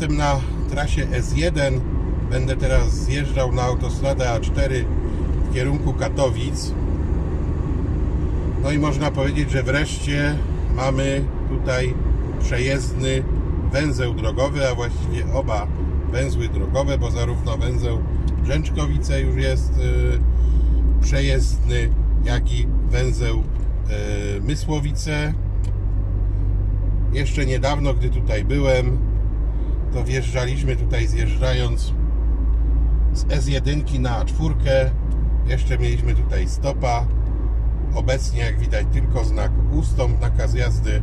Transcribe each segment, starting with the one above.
Jestem na trasie S1. Będę teraz zjeżdżał na autostradę A4 w kierunku Katowic. No i można powiedzieć, że wreszcie mamy tutaj przejezdny węzeł drogowy, a właściwie oba węzły drogowe, bo zarówno węzeł Brzęczkowice już jest y, przejezdny, jak i węzeł y, Mysłowice. Jeszcze niedawno, gdy tutaj byłem, to wjeżdżaliśmy tutaj zjeżdżając z S1 na A4. Jeszcze mieliśmy tutaj stopa. Obecnie, jak widać, tylko znak ustąp, nakaz jazdy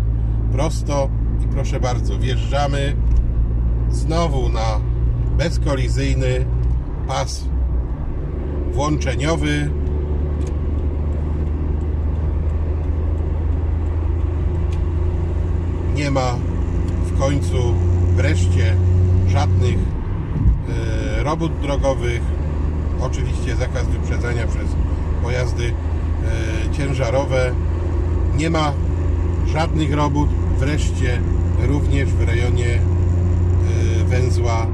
prosto. I proszę bardzo, wjeżdżamy znowu na bezkolizyjny pas włączeniowy. Nie ma w końcu wreszcie żadnych e, robót drogowych. Oczywiście zakaz wyprzedzania przez pojazdy e, ciężarowe. Nie ma żadnych robót. Wreszcie również w rejonie e, węzła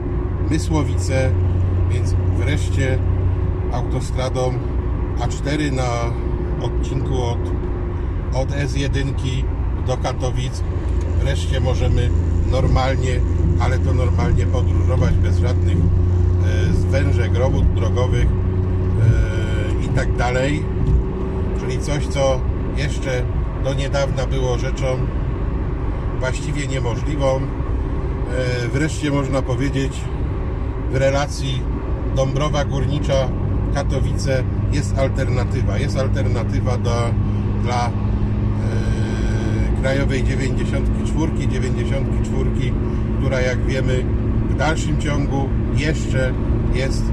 Mysłowice, więc wreszcie autostradą A4 na odcinku od, od S1 do Katowic wreszcie możemy normalnie, ale to normalnie podróżować bez żadnych e, zwężek, robót drogowych e, i tak dalej. Czyli coś, co jeszcze do niedawna było rzeczą właściwie niemożliwą. E, wreszcie można powiedzieć w relacji Dąbrowa Górnicza Katowice jest alternatywa. Jest alternatywa do, dla krajowej 94, 94, która jak wiemy w dalszym ciągu jeszcze jest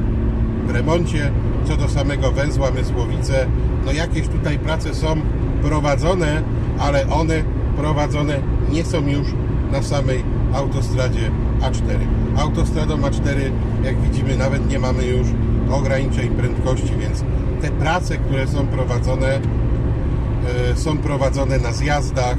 w remoncie. Co do samego węzła Mysłowice, no jakieś tutaj prace są prowadzone, ale one prowadzone nie są już na samej autostradzie A4. Autostradą A4, jak widzimy, nawet nie mamy już ograniczeń prędkości, więc te prace, które są prowadzone, e, są prowadzone na zjazdach,